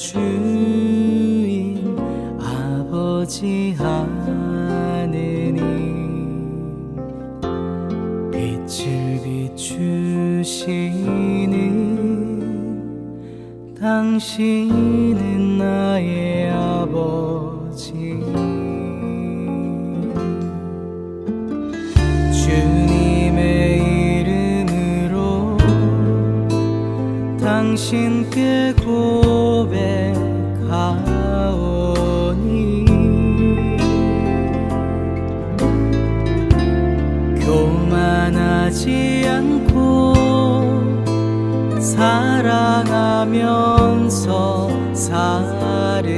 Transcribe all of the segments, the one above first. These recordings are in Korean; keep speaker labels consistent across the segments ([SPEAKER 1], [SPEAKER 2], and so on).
[SPEAKER 1] 주인 아버지 하느님. 빛을 비추시는 당신은 나의 아버지. 당신께 고백하오니. 교만하지 않고 사랑하면서 살으리다.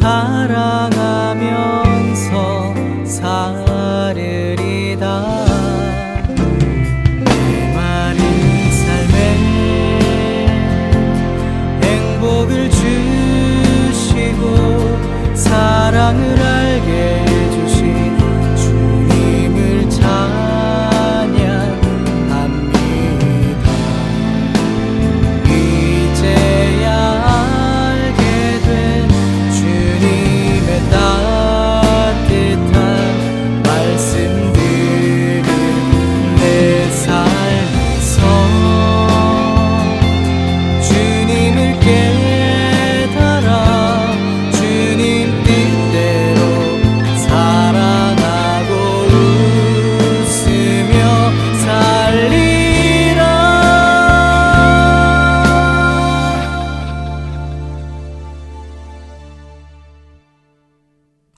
[SPEAKER 1] 사랑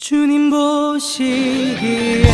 [SPEAKER 1] 주님 보시기에.